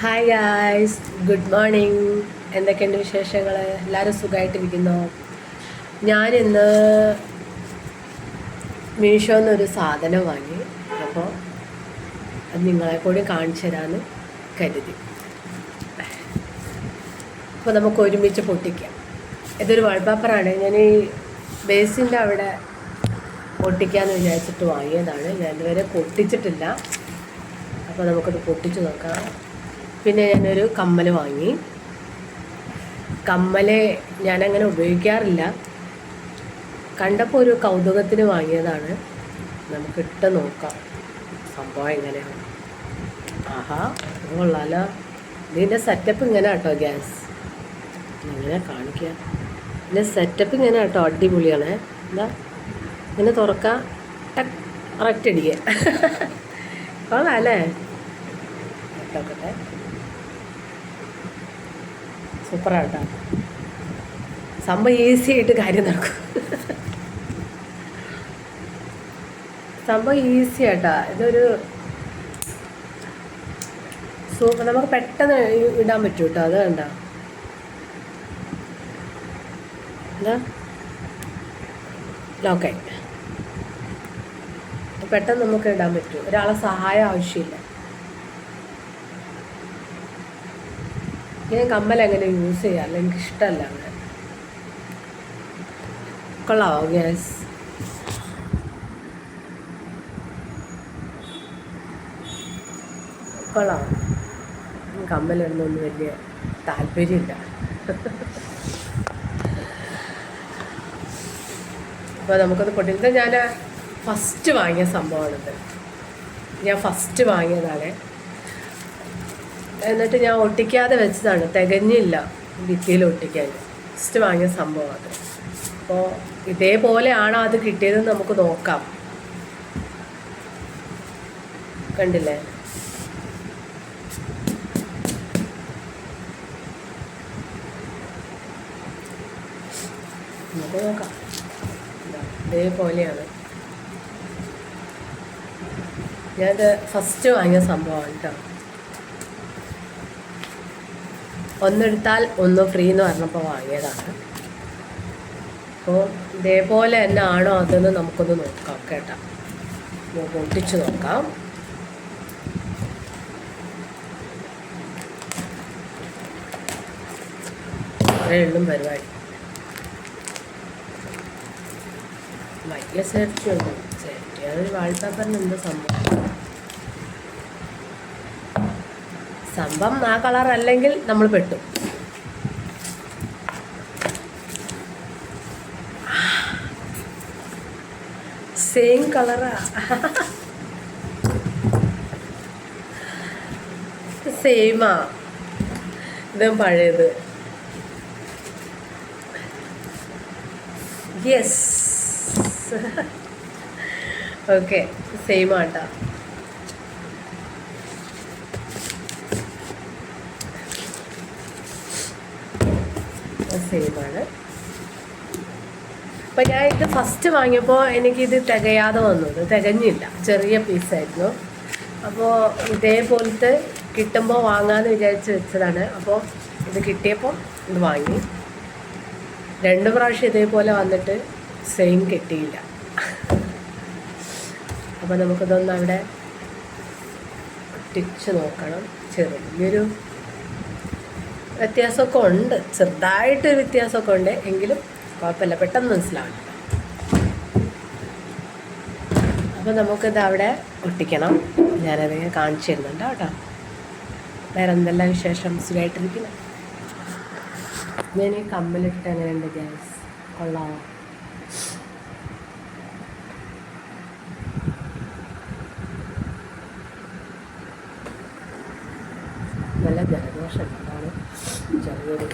Hi guys good morning എന്തൊക്കെയുണ്ട് വിശേഷങ്ങൾ എല്ലാവരും സുഖമായിട്ടിരിക്കുന്നു ഞാനിന്ന് മീഷോ എന്നൊരു സാധനം വാങ്ങി. അപ്പോൾ അത് നിങ്ങളെ കൂടി കാണിച്ചു തരാമെന്ന് കരുതി. അപ്പോൾ നമുക്ക് ഒരുമിച്ച് പൊട്ടിക്കാം. ഇതൊരു വാൾപേപ്പറാണ് ഞാൻ ഈ ബേസിന്റെ അവിടെ പൊട്ടിക്കാമെന്ന് വിചാരിച്ചിട്ട് വാങ്ങിയതാണ്. ഞാൻ ഇതുവരെ പൊട്ടിച്ചിട്ടില്ല. അപ്പോൾ നമുക്കത് പൊട്ടിച്ച് നോക്കാം. പിന്നെ ഞാനൊരു കമ്മൽ വാങ്ങി. കമ്മൽ ഞാനങ്ങനെ ഉപയോഗിക്കാറില്ല. കണ്ടപ്പോൾ ഒരു കൗതുകത്തിന് വാങ്ങിയതാണ്. നമുക്ക് ഇട്ട് നോക്കാം. സംഭവം എങ്ങനെയാണ്? ആഹാ കൊള്ളാലോ. ഇതിന്റെ സെറ്റപ്പ് ഇങ്ങനെ കേട്ടോ ഗ്യാസ് ഇങ്ങനെ കാണിക്കുക ഇതിന്റെ സെറ്റപ്പ് ഇങ്ങനെ കേട്ടോ അടിപൊളിയാണ്. എന്താ ഇങ്ങനെ തുറക്കാം. ടക്ക് അടിക്കുക കൊള്ളാം അല്ലേ കേട്ടോക്കട്ടെ സൂപ്പറാട്ടോ. സംഭവം ഈസി ആയിട്ട് കാര്യം നടക്കും. സംഭവം ഈസി ആട്ടാ. ഇതൊരു സൂപ്പർ നമുക്ക് പെട്ടെന്ന് ഇടാൻ പറ്റും കേട്ടോ അത് കണ്ട എന്താ പെട്ടെന്ന് നമുക്ക് ഇടാൻ പറ്റും. ഒരാളെ സഹായം ആവശ്യമില്ല. ഞാൻ കമ്മൽ എങ്ങനെ യൂസ് ചെയ്യാറില്ല എനിക്ക് ഇഷ്ടമല്ല അങ്ങനെ. കൊള്ളാവോ ഗ്യാസ് കൊള്ളാം കമ്മലൊന്നും വലിയ താല്പര്യമില്ല. അപ്പോൾ നമുക്കത് പൊട്ടിയിട്ട് ഞാൻ ഫസ്റ്റ് വാങ്ങിയ സംഭവമാണിത്. ഞാൻ ഫസ്റ്റ് വാങ്ങിയതാണ്. എന്നിട്ട് ഞാൻ ഒട്ടിക്കാതെ വെച്ചതാണ്. തികഞ്ഞില്ല ഭിത്തിയിൽ ഒട്ടിക്കാൻ. ജസ്റ്റ് വാങ്ങിയ സംഭവം അത്. അപ്പോൾ ഇതേപോലെയാണോ അത് കിട്ടിയതെന്ന് നമുക്ക് നോക്കാം. കണ്ടില്ലേ? നമുക്ക് നോക്കാം. ഇതേപോലെയാണ്. ഞാനത് ഫസ്റ്റ് വാങ്ങിയ സംഭവമാണ് കേട്ടോ ഒന്നെടുത്താൽ ഒന്ന് ഫ്രീ എന്ന് പറഞ്ഞപ്പോൾ വാങ്ങിയതാണ്. അപ്പോൾ ഇതേപോലെ തന്നെ ആണോ അതെന്ന് നമുക്കൊന്ന് നോക്കാം കേട്ടോ. പൊട്ടിച്ച് നോക്കാം. അത്രേ പരിപാടി. വലിയ സേഫ്റ്റി ഉണ്ട് സേഫ്റ്റി അതൊരു വാൾപേപ്പറിന് എന്ത് സംഭവം? സംഭവം ആ കളർ അല്ലെങ്കിൽ നമ്മൾ പെട്ടു. സെയിം കളറാ സെയിമാ ഇത് പഴയത്. യെസ് ഓക്കെ സെയിം ആട്ടാ സെയിമാണ് അപ്പം ഞാൻ ഇത് ഫസ്റ്റ് വാങ്ങിയപ്പോൾ എനിക്കിത് തികയാതെ വന്നു. തികഞ്ഞില്ല. ചെറിയ പീസായിരുന്നു അപ്പോൾ ഇതേപോലത്തെ കിട്ടുമ്പോൾ വാങ്ങാമെന്ന് വിചാരിച്ച് വെച്ചതാണ്. അപ്പോൾ ഇത് കിട്ടിയപ്പോൾ ഇത് വാങ്ങി. രണ്ട് പ്രാവശ്യം ഇതേപോലെ വന്നിട്ട് സെയിം കിട്ടിയില്ല. അപ്പോൾ നമുക്കിതൊന്ന് അവിടെ ഒട്ടിച്ച് നോക്കണം. ചെറിയൊരു വ്യത്യാസമൊക്കെ ഉണ്ട്. ചെറുതായിട്ട് വ്യത്യാസമൊക്കെ ഉണ്ട്. എങ്കിലും കുഴപ്പമില്ല. പെട്ടെന്ന് മനസ്സിലാവില്ല അപ്പോൾ നമുക്കിത് അവിടെ ഒട്ടിക്കണം. ഞാനത് കാണിച്ചു തരുന്നുണ്ട് കേട്ടോ. വേറെ എന്തെല്ലാം വിശേഷം? സുഖമായിട്ടിരിക്കുന്നു ഞാൻ ഈ കമ്മലിട്ട് എങ്ങനെയുണ്ട് ഗ്യാസ്? കൊള്ളാമോ നല്ല ജലദോഷം അതാണ് ചെറിയൊരു